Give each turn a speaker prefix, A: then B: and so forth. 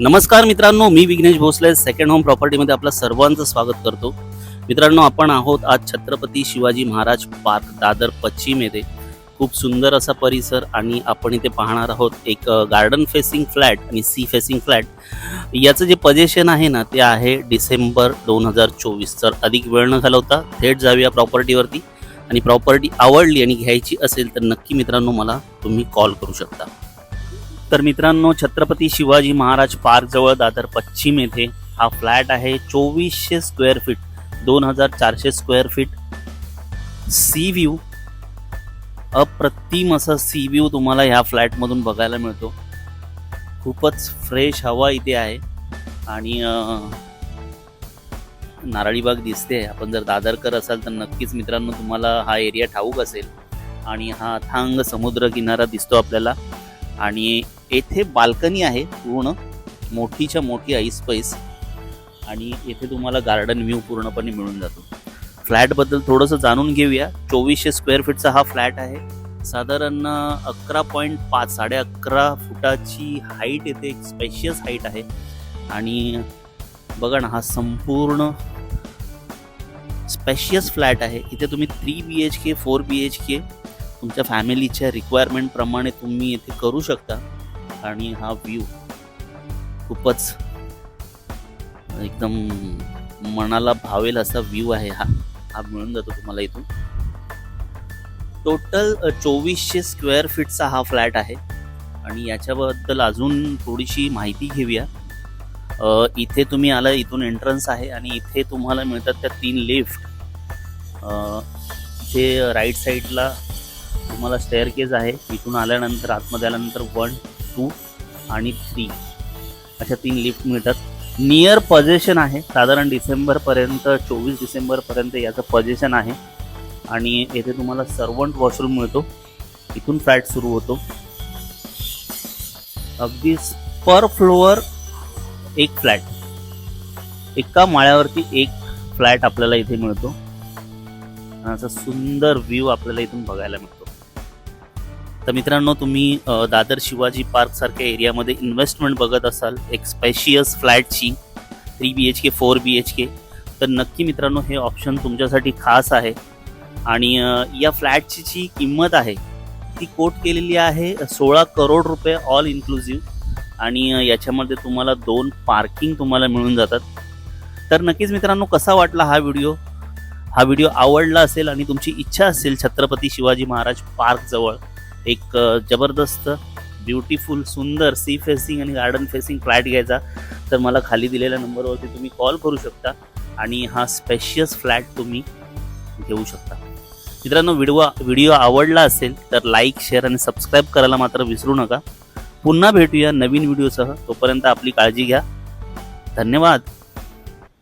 A: नमस्कार मित्रांनो मी विघ्नेश भोसले सेकंड होम प्रॉपर्टीमध्ये आपलं सर्वांचं स्वागत करतो. मित्रांनो आपण आहोत आज छत्रपती शिवाजी महाराज पार्क दादर पश्चिम येथे खूप सुंदर असा परिसर आणि आपण इथे पाहणार आहोत एक गार्डन फेसिंग फ्लॅट आणि सी फेसिंग फ्लॅट याचं जे पजेशन आहे ना ते आहे डिसेंबर दोन हजार चोवीस. तर अधिक वेळ न घालवता थेट जाऊया प्रॉपर्टीवरती आणि प्रॉपर्टी आवडली आणि घ्यायची असेल तर नक्की मित्रांनो मला तुम्ही कॉल करू शकता. तर मित्रांनो छत्रपती शिवाजी महाराज पार्क जवळ दादर पश्चिम येथे हा फ्लॅट आहे. चोवीसशे स्क्वेअर फीट दोन हजार चारशे स्क्वेअर फीट. सी व्ह्यू अप्रतिम असा सी व्ह्यू तुम्हाला ह्या फ्लॅटमधून बघायला मिळतो. खूपच फ्रेश हवा इथे आहे. आणि नारळीबाग नारळी बाग दिसते. आपण जर दादरकर असाल तर नक्कीच मित्रांनो तुम्हाला हा एरिया ठाऊक असेल. आणि हा अथांग समुद्र किनारा दिसतो आपल्याला. आणि येथे बाल्कनी आहे पूर्ण. मोठीच्या मोठी ऐस पैस आणि येथे तुम्हाला गार्डन व्ह्यू पूर्णपणे मिळून जातो. फ्लॅटबद्दल थोडंसं जाणून घेऊया. चोवीसशे स्क्वेअर फीटचा हा फ्लॅट आहे. साधारण अकरा पॉईंट पाच साडे अकरा फुटाची हाईट येते एक स्पेशियस हाईट आहे. आणि बघा ना हा संपूर्ण स्पेशियस फ्लॅट आहे. इथे तुम्ही three B H K four B H K तुमच्या फॅमिलीच्या रिक्वायरमेंटप्रमाणे तुम्ही इथे करू शकता. आणि हा व्ह्यू खूपच एकदम मनाला भावेल असा व्ह्यू आहे हा. हा मिळून जातो तुम्हाला इथून. टोटल चोवीसशे स्क्वेअर फीटचा हा फ्लॅट आहे. आणि याच्याबद्दल अजून थोडीशी माहिती घेऊया. इथे तुम्ही आला इथून एंट्रन्स आहे आणि इथे तुम्हाला मिळतात त्या तीन लिफ्ट इथे राईट साईडला तुम्हाला स्टेअर केज आहे. इथून आल्यानंतर आतमध्ये आल्यानंतर वन टू आणि थ्री अशा तीन लिफ्ट मिळतात. नियर पजेशन आहे. साधारण डिसेंबरपर्यंत चोवीस डिसेंबरपर्यंत याचं पजेशन आहे. आणि येथे तुम्हाला सर्वंट वॉशरूम मिळतो. इथून फ्लॅट सुरू होतो. अगदी पर फ्लोअर एक फ्लॅट एका माळ्यावरती एक फ्लॅट आपल्याला इथे मिळतो. असा सुंदर व्ह्यू आपल्याला इथून बघायला मिळतो. तर मित्रांनो तुम्ही दादर शिवाजी पार्क सारख्या एरियामध्ये इन्व्हेस्टमेंट बघत असाल एक spacious फ्लॅटची three B H K four B H K तर नक्की मित्रांनो हे ऑप्शन तुमच्यासाठी खास आहे. आणि या फ्लॅटची जी किंमत आहे ती कोट केलेली आहे सोळा करोड रुपये ऑल इन्क्लुझिव्ह आणि याच्यामध्ये तुम्हाला दोन पार्किंग तुम्हाला मिळून जातात. तर नक्कीच मित्रांनो कसा वाटला हा व्हिडिओ हा व्हिडिओ आवडला असेल आणि तुमची इच्छा असेल छत्रपती शिवाजी महाराज पार्कजवळ एक जबरदस्त ब्युटिफुल सुंदर सी फेसिंग आणि गार्डन फेसिंग फ्लॅट घ्यायचा. तर मला खाली दिलेल्या नंबरवरती तुम्ही कॉल करू शकता आणि हा स्पेशियस फ्लॅट तुम्ही घेऊ शकता. मित्रांनो व्हिडिओ व्हिडिओ आवडला असेल तर लाईक शेअर आणि सबस्क्राईब करायला मात्र विसरू नका. पुन्हा भेटूया नवीन व्हिडिओसह तोपर्यंत आपली काळजी घ्या. धन्यवाद.